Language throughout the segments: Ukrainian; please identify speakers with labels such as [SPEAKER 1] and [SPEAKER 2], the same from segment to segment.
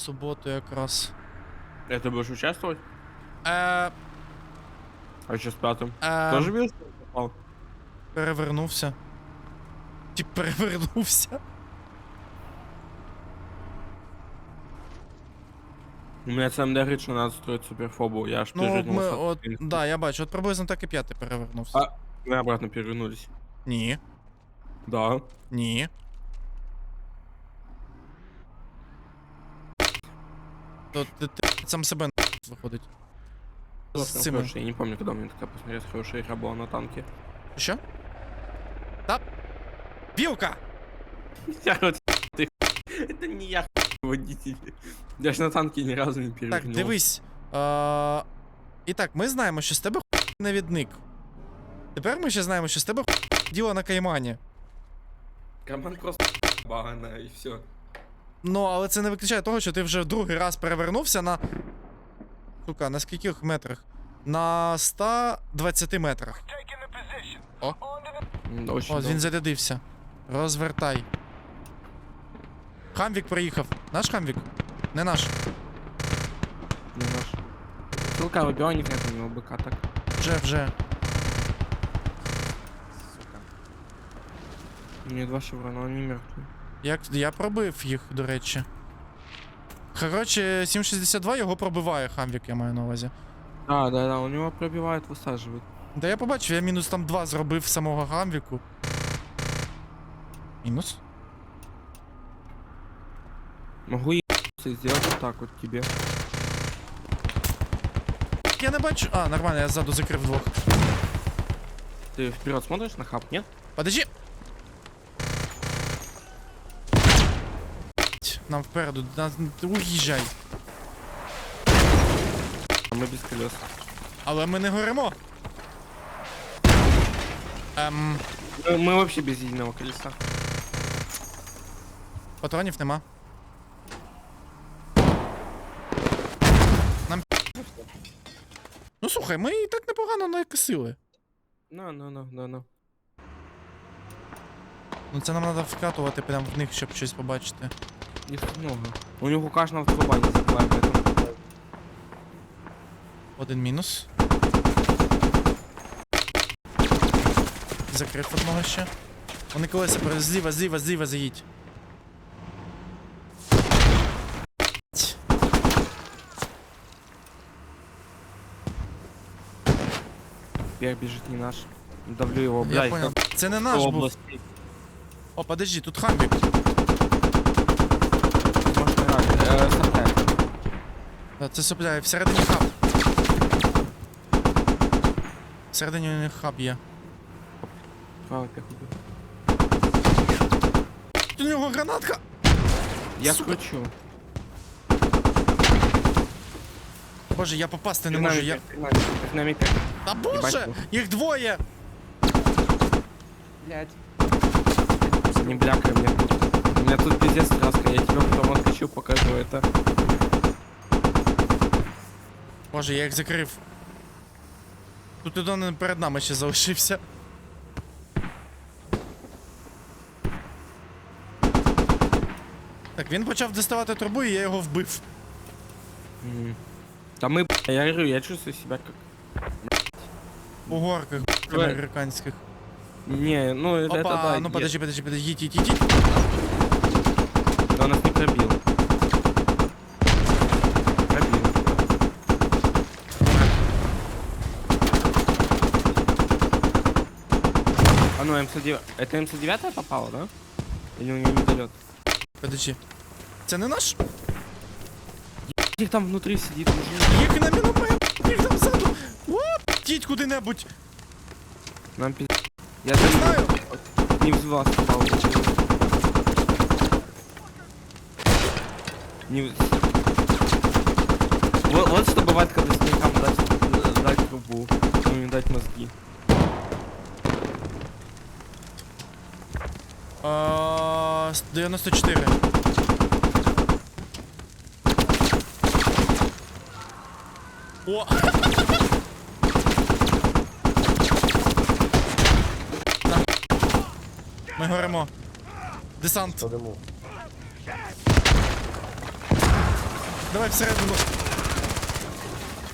[SPEAKER 1] суботу якраз.
[SPEAKER 2] Это будешь участвовать?
[SPEAKER 1] Е,
[SPEAKER 2] А что с пятым?
[SPEAKER 1] е,
[SPEAKER 2] Тоже без попал?
[SPEAKER 1] перевернувся. Тип перевернувся.
[SPEAKER 2] У меня сам говорит, что надо строить суперфобу. Я аж
[SPEAKER 1] Ну, от ми,
[SPEAKER 2] перевернулся.
[SPEAKER 1] от, да, я бачу, от приблизно так і п'ятий перевернувся.
[SPEAKER 2] А. Мы обратно перевернулись.
[SPEAKER 1] Ні,
[SPEAKER 2] Да.
[SPEAKER 1] ні. То ти, ти сам себе на виходить. З
[SPEAKER 2] Классно,
[SPEAKER 1] цими.
[SPEAKER 2] хорошая. Я не помню, когда у меня такая посмотреть хорошая игра была на танке.
[SPEAKER 1] Що? Та. Білка!
[SPEAKER 2] Я вот ты Это не я водитель. Я ж на танке ни разу не
[SPEAKER 1] Так,
[SPEAKER 2] перевернул.
[SPEAKER 1] дивись. А, і так, ми знаємо, що з тебе навідник. Тепер ми ще знаємо, що з тебе діло на каймані.
[SPEAKER 2] Команд просто багана и все.
[SPEAKER 1] Ну, але це не виключає того, що ти вже другий раз перевернувся на. Сука, на скільких метрах? На 120 метрах.
[SPEAKER 2] Очень
[SPEAKER 1] О,
[SPEAKER 2] долго.
[SPEAKER 1] він зарядився. Розвертай. Хамвік приїхав. Наш хамвік? Не наш.
[SPEAKER 2] Не наш. Ссылка выбивай не у него быка так.
[SPEAKER 1] Вже, вже.
[SPEAKER 2] Сука. У меня два шеврона, он не мертвый.
[SPEAKER 1] Як я пробив їх, до речі. Коротше, 762 його пробиває хамвік, я маю на увазі.
[SPEAKER 2] Да, да, да, у него пробивает, высаживает.
[SPEAKER 1] Да я побачив, я мінус там 2 зробив самого гамвіку. Мінус?
[SPEAKER 2] Могу и сделать вот так вот тебе.
[SPEAKER 1] Я не бачу. А, нормально, я ззаду закрив двох.
[SPEAKER 2] Ты вперед смотришь на хаб, нет?
[SPEAKER 1] Подожди! Нам впереду, на, уїжджай.
[SPEAKER 2] А мы без колес.
[SPEAKER 1] Але ми не горимо. Ем,
[SPEAKER 2] Мы, мы вообще без единого колеса.
[SPEAKER 1] патронів нема. Нам. Ну слухай, ми і так непогано накосили.
[SPEAKER 2] На, на, на, на, на.
[SPEAKER 1] Ну це нам треба вкатувати прямо в них, щоб щось побачити.
[SPEAKER 2] Много. У него у каждого труба не закрывает, поэтому...
[SPEAKER 1] Один мінус. Закрив одного ще. Вони колеса зліва, зліва, зліва заїдь. Ть.
[SPEAKER 2] Пер бежит не наш. Давлю его,
[SPEAKER 1] Я понял. Це не наш був. О, подожди, тут хамбік.
[SPEAKER 2] рак. Э, сартай.
[SPEAKER 1] Та, Це сопля, всередині хаб. Всередині у них хаб є.
[SPEAKER 2] Правый пех убил.
[SPEAKER 1] Тут у нього гранатка!
[SPEAKER 2] Я
[SPEAKER 1] Сука.
[SPEAKER 2] скручу.
[SPEAKER 1] Боже, я попасти не можу, я.
[SPEAKER 2] Динамика.
[SPEAKER 1] Та боже!
[SPEAKER 2] Ебать.
[SPEAKER 1] Їх двоє!
[SPEAKER 2] Блядь. Не блякай мне тут. У меня тут пиздец краска, я тебе потом откачу, покажу это.
[SPEAKER 1] Боже, я їх закрив. Тут один перед нами ще залишився. Так, він почав доставати трубу, і я його вбив.
[SPEAKER 2] М. Да мы, б***ь, я говорю, я чувствую себя как...
[SPEAKER 1] У горках
[SPEAKER 2] Давай.
[SPEAKER 1] американських.
[SPEAKER 2] Не, ну это
[SPEAKER 1] Опа,
[SPEAKER 2] да.
[SPEAKER 1] ну
[SPEAKER 2] е-
[SPEAKER 1] подожди, подожди, подожди, їдь, їдь, їдь.
[SPEAKER 2] Да, он нас не пробил. Пробил. А ну МС9... Это МС9 попало, да? Или у него не долет?
[SPEAKER 1] Подожди. Це не наш?
[SPEAKER 2] Их там внутри сидит мужик.
[SPEAKER 1] Їх на міномет, їх там ззаду. Оп, їдь куди-небудь.
[SPEAKER 2] Нам пиз... Я
[SPEAKER 1] Не
[SPEAKER 2] даже
[SPEAKER 1] знаю.
[SPEAKER 2] не в вас попал. Не. Вот, вот что бывает, когда снегам дать, дать трубу, ну не дать мозги.
[SPEAKER 1] А, с- 94. О! Ми горимо. Десант.
[SPEAKER 3] Садимо.
[SPEAKER 1] Давай всередину.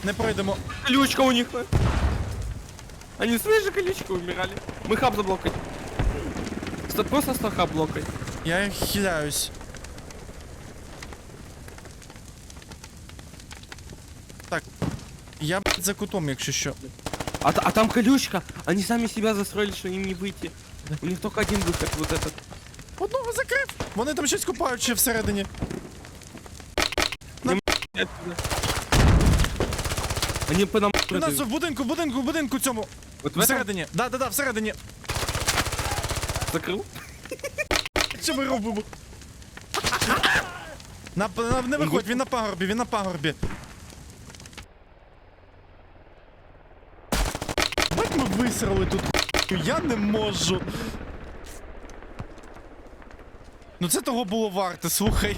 [SPEAKER 1] Не пройдемо.
[SPEAKER 2] Колючка у них. Они слышишь, колючка умирали. Мы хаб заблокать. Сто, просто сто хаб блокать.
[SPEAKER 1] Я хиляюсь. Так. Я блядь, за кутом, якщо що.
[SPEAKER 2] А, а там колючка. Они сами себя застроили, что им не выйти. У них только один выход, вот этот.
[SPEAKER 1] Одного закрив! Вони там щось купають ще всередині.
[SPEAKER 2] Они по нам
[SPEAKER 1] У нас
[SPEAKER 2] прыгают.
[SPEAKER 1] в будинку, в будинку, в будинку цьому.
[SPEAKER 2] Вот в этом
[SPEAKER 1] Всередині. Да, да, да, всередині.
[SPEAKER 2] закрыл.
[SPEAKER 1] Що ми робимо? На, на, не виходь, він на пагорбі, він на пагорбі. Бать ми висрали тут. Я не можу. Ну це того було варте, слухай.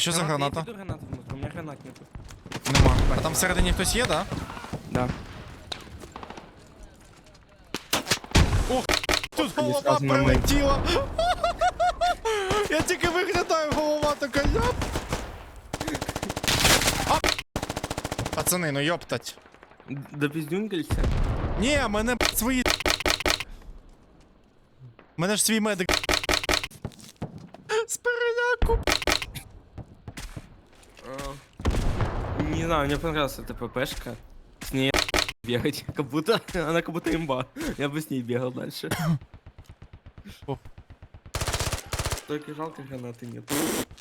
[SPEAKER 1] А що за граната?
[SPEAKER 2] Я гранату внутрь, у меня гранат нету.
[SPEAKER 1] Нема. А там всередині хтось є, да?
[SPEAKER 2] Да.
[SPEAKER 1] Тут
[SPEAKER 2] Не
[SPEAKER 1] голова
[SPEAKER 2] сказано ми.
[SPEAKER 1] прилетіла. Я тільки виглядаю, голова така. А! Пацани, ну йоптать.
[SPEAKER 2] Д- Да пиздюнькался.
[SPEAKER 1] Ні, мене б, свої. Мене ж свій медик.
[SPEAKER 2] Знаю, мне понравилась эта ППшка. С ней бегать, как будто она как будто имба. Я бы с ней бегал дальше. Только жалко гранаты нет.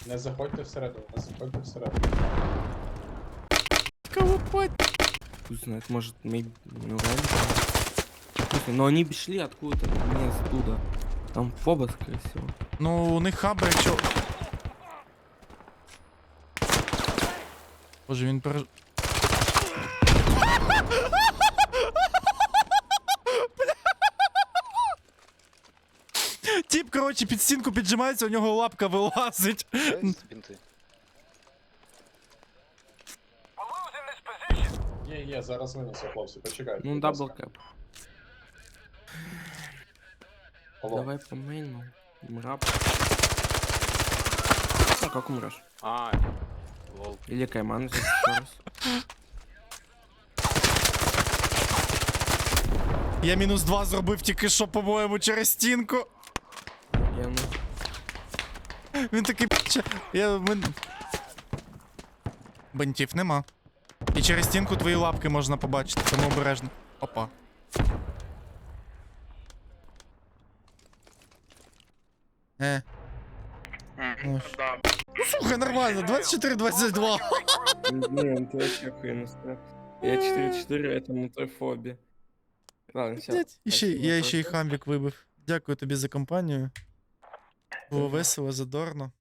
[SPEAKER 3] Не заходьте всередину, не заходьте всередину.
[SPEAKER 1] Колопать.
[SPEAKER 2] Пусть знает, может, maybe, ну, реально. Но они шли откуда-то, не оттуда. Там фоба, скорее всего.
[SPEAKER 1] Ну, у них хаби, якщо. Боже, він переж... Тіп, коротше, під стінку піджимається, у нього лапка вилазить.
[SPEAKER 3] Є, є, зараз винесу, хлопці, почекайте.
[SPEAKER 2] Ну,
[SPEAKER 3] будь
[SPEAKER 2] дабл.
[SPEAKER 3] Алло.
[SPEAKER 2] Давай по мейну. Мрап. А как умрешь?
[SPEAKER 4] А, лол.
[SPEAKER 2] Или Кайман здесь еще раз.
[SPEAKER 1] Я мінус два зробив тільки що, по-моєму, через стінку.
[SPEAKER 2] Я, ну,
[SPEAKER 1] Він такий «Пче, Я. Мен... Бентів нема. І через стінку твої лапки можна побачити, тому обережно. Опа. Е. Ну, ж. ну слухай, нормально, 24-22.
[SPEAKER 2] Не, ты вообще охуенно стал. Я 4-4, это мутрофобия. Ладно, все.
[SPEAKER 1] Блядь, і ще, я ще й хамбік вибив. Дякую тобі за компанію. Було весело, задорно.